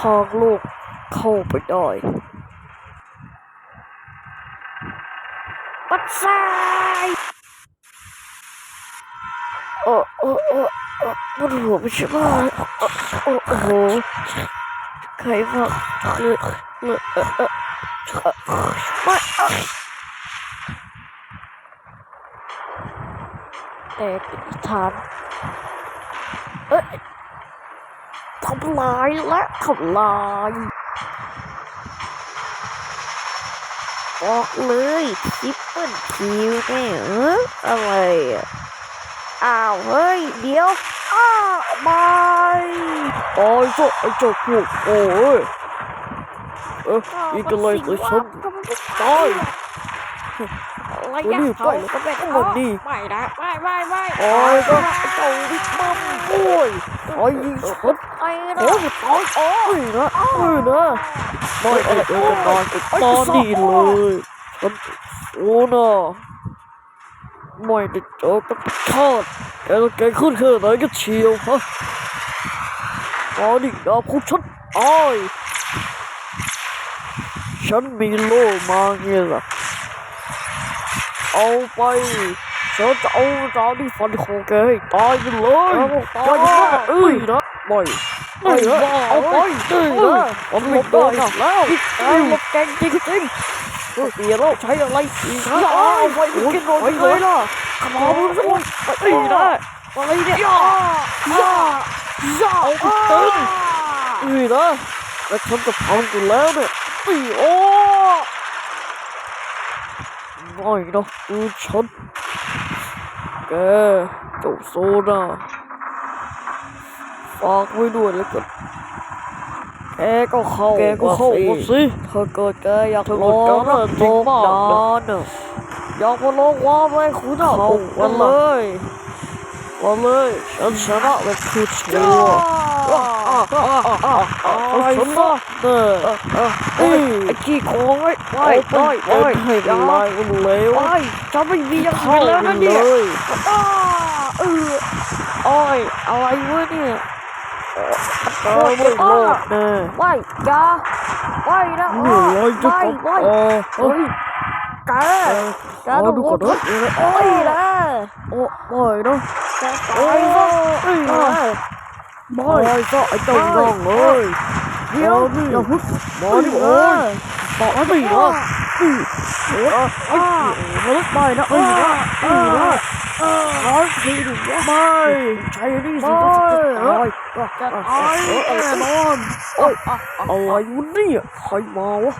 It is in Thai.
ทางโลกเข้าไปได้ปัดซ้ายเออเออเออเออมันหัวไม่ใช่บ้าเออเออโอ้โหใครพักเลยเลยเออเออเออไม่เอาแต่อีฐานเอ้ย ทำลายและทำลายบอกเลยทริปเปิลคิวเนี่ยเอออะไรอะอ้าวเฮ้ย เดี๋ยวอ้าวไม่โอ้ยเจ้าไอ้เจ้าพวกโอ้ยเอออีกอะไรตัวฉันตาย อะไรเดี๋ยวยัรีงบเขาไปก็เป็นข้างบนดิไม่นะไม่ไม่ไม่โอ้ยก็เจ้าบิ๊กมัมโอ้ยโอ้ยยิงฉันไอ้นะโอ้ยตายโอ้ยนะโอ้ยนะไม่ได้เจอกันนานกับตอนนี้เลยฉันโอ้นะไม่ได้เจอกันชาติแกแกขึ้นแค่ไหนก็เชียวฮะตอนนี้ดาบของฉันตายฉันมีโล่มาไงล่ะ เอาไปฉันจะเอาดาบที่ฟันคอแกให้ตายไปเลยไม่ได้เอ้ยนะไม่ไม่นะเอาไปเอ้ยนะมันไม่ได้แล้วไอ้หมดแกงจริงๆเฮ้ยเปลี่ยนแล้วใช้อะไรอีกนะเอาไปกินหมดเลยล่ะขนาดมึงสักคนไอ้นะอะไรเนี่ยย่าย่าย่าเอาไปตึงนี่นะแล้วฉันจะพังกูแล้วเนี่ยปีโอ้ ไม่นะดูฉันแกเจ้าโซนาฝากไว้ด้วยแล้วกันแกก็เข้าแกก็เข้ามาสิถ้าเกิดแกอยากลองนะจริงมากนะอยากมาลองว่าไหมคุณเข้ามาเลยมาเลยฉันชนะแบบคือชัวร์อะไรวะ เออเอ้ยไอ้ขี้โกงไอ้ไอ้ไอ้ไอ้ให้ลายมันเลวโอ้ยจะไม่มีอย่างเข้าอื่นแล้วนะเลเนี่ยยอ้าเออโอ้ยอะไรวะเนี่ยเออไม่โลดแน่ไม่อย่าไม่นะเหนื่อยจะไม่ตกไม่เออเฮ้ยแกแกเอาต้องดูโดก่อนนนะโอ้ยนะโอ้ไม่นะแกโอ้ตายยซะเอ้ยเออไม่ก็ไอ้เจ้าน้องเอ้ย เดี๋ยวนี่อย่าพึ่งมาดิโอ้ยบอกให้ดีนะโอ้ยไอ้เฮ้ยไม่นะไอ้นะไอ้นะร้อยทีหนึ่งไม่ใช่นี่สิก็จะตายจะเอตายอแน่นอนโอ้ยอะไรวะเนี่ยใครมาวะ